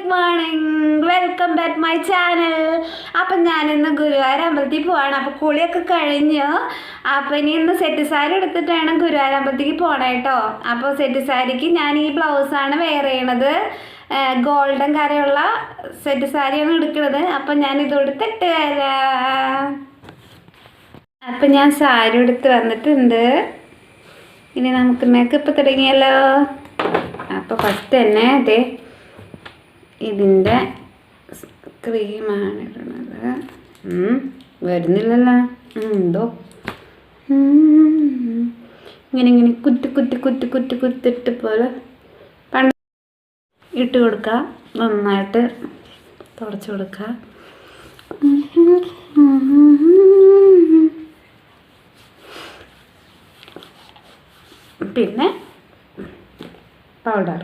Good morning. Welcome back my channel. അപ്പം ഞാനിന്ന് ഗുരുവായൂർ അമ്പലത്തിൽ പോവാണ്. അപ്പോൾ കുളിയൊക്കെ കഴിഞ്ഞു അപ്പം ഇനി ഇന്ന് സെറ്റ് സാരി എടുത്തിട്ട് വേണം ഗുരുവായൂർ അമ്പലത്തേക്ക് പോകണം കേട്ടോ അപ്പോൾ സെറ്റ് സാരിക്ക് ഞാൻ ഈ ബ്ലൗസാണ് വെയർ ചെയ്യണത്. ഗോൾഡൻ കരയുള്ള സെറ്റ് സാരിയാണ് എടുക്കുന്നത് അപ്പം ഞാൻ ഇത് എടുത്തിട്ട് വരാം. അപ്പം ഞാൻ സാരി എടുത്ത് വന്നിട്ടുണ്ട്. ഇനി നമുക്ക് മേക്കപ്പ് തുടങ്ങിയല്ലോ. അപ്പോൾ ഫസ്റ്റ് തന്നെ അതെ ഇതിന്റെ ക്രീമാണ് ഇടുന്നത് വരുന്നില്ലല്ലോ. എന്തോ. ഇങ്ങനെ ഇങ്ങനെ കുത്തി കുത്തി കുത്തി കുത്തി കുത്തിട്ട് പോലെ പണ്ട് ഇട്ട് കൊടുക്കുക. നന്നായിട്ട് തുടച്ച് കൊടുക്കുക. പിന്നെ പൗഡർ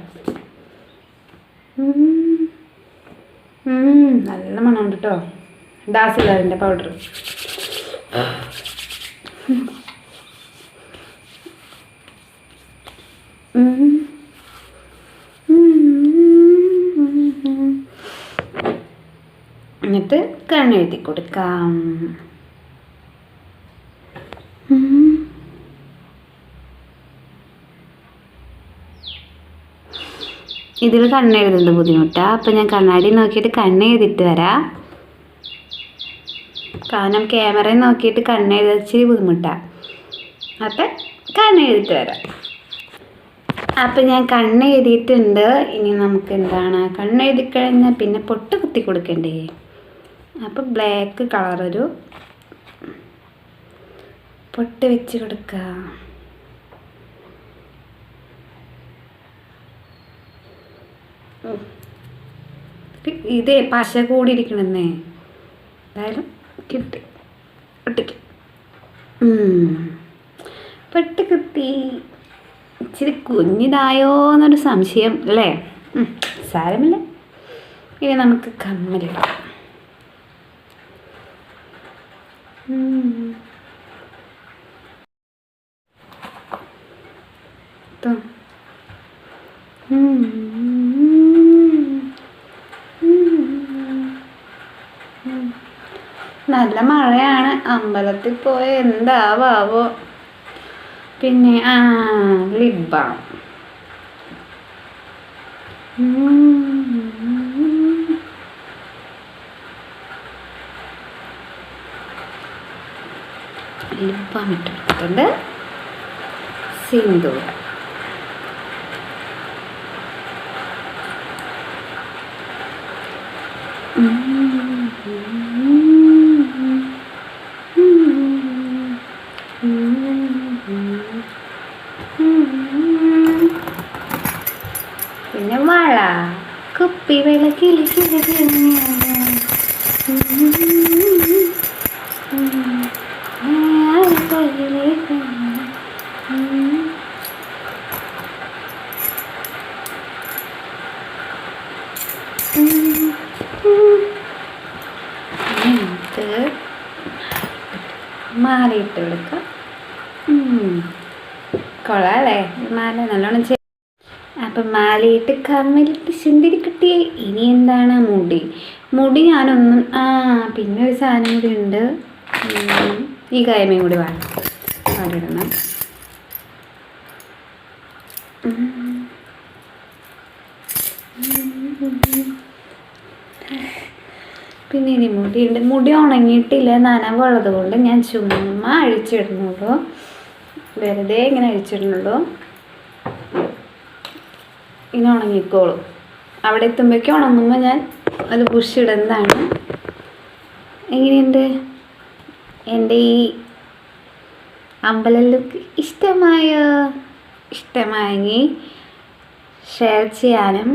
നല്ല മണമുണ്ട് കേട്ടോ ഡാസിലറിന്റെ പൗഡർ എന്നിട്ട് കണ്ണെഴുതി കൊടുക്കാം. ഇതിൽ കണ്ണെഴുതുന്നത് ബുദ്ധിമുട്ടാണ് അപ്പം ഞാൻ കണ്ണാടി നോക്കിയിട്ട് കണ്ണെഴുതിയിട്ട് വരാം. കാരണം ക്യാമറയിൽ നോക്കിയിട്ട് കണ്ണെഴുതിച്ചിരി ബുദ്ധിമുട്ടാണ് അപ്പം കണ്ണെഴുതിയിട്ട് വരാം. അപ്പം ഞാൻ കണ്ണെഴുതിയിട്ടുണ്ട്. ഇനി നമുക്ക് എന്താണ്? കണ്ണെഴുതി കഴിഞ്ഞാൽ പിന്നെ പൊട്ട് കുത്തി കൊടുക്കണ്ടേ? അപ്പം ബ്ലാക്ക് കളറൊരു പൊട്ട് വെച്ച് കൊടുക്കാം. ഇതേ പശ കൂടിയിരിക്കണെന്നേ. എന്തായാലും കിട്ടി. ഒട്ടിക്ക്. പെട്ട് കിട്ടി. ഇച്ചിരി കുഞ്ഞിതായോ എന്നൊരു സംശയം അല്ലേ? സാരമില്ല. ഇനി നമുക്ക് കമ്മലിടാം. നല്ല മഴയാണ്. അമ്പലത്തിൽ പോയ എന്താവാവോ. പിന്നെ ആ ലിബാം. ലിബാം ഇട്ടെടുത്തിട്ടുണ്ട് സിന്ദൂരം പിന്നെ മഴ. കുപ്പി വിളക്കിൽ മാലയിട്ട് കൊടുക്കാം കൊള്ളാല്ലേ മാല നല്ലോണം അപ്പം മാലയിട്ട് കമ്മലിട്ട് ചുന്തിരി കിട്ടിയേ. ഇനി എന്താണ് മുടി? മുടി ഞാനൊന്നും ആ പിന്നെ ഒരു സാധനം കൂടി ഉണ്ട്. ഈ കായ്മയും കൂടി വേണം. അവിടെ ഇടണം പിന്നെ ഇനി മുടിയുണ്ട്. മുടി ഉണങ്ങിയിട്ടില്ല. നനവുള്ളത് കൊണ്ട് ഞാൻ ചുമ്മാ അഴിച്ചിടുന്നുള്ളൂ. വെറുതെ ഇങ്ങനെ അഴിച്ചിടുന്നുള്ളൂ. ഇനി ഉണങ്ങിക്കോളും അവിടെ എത്തുമ്പോഴേക്കും ഉണങ്ങുമ്പോൾ ഞാൻ അത് പുഷിടുന്നതാണ് എങ്ങനെയുണ്ട്? എന്റെ ഈ അമ്പലം ലുക്ക് ഇഷ്ടമായോ? ഇഷ്ടമായെങ്കിൽ ഷെയർ ചെയ്യാനും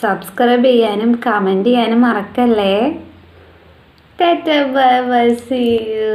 സബ്സ്ക്രൈബ് ചെയ്യാനും കമന്റ് ചെയ്യാനും മറക്കല്ലേ. Tata bye bye see you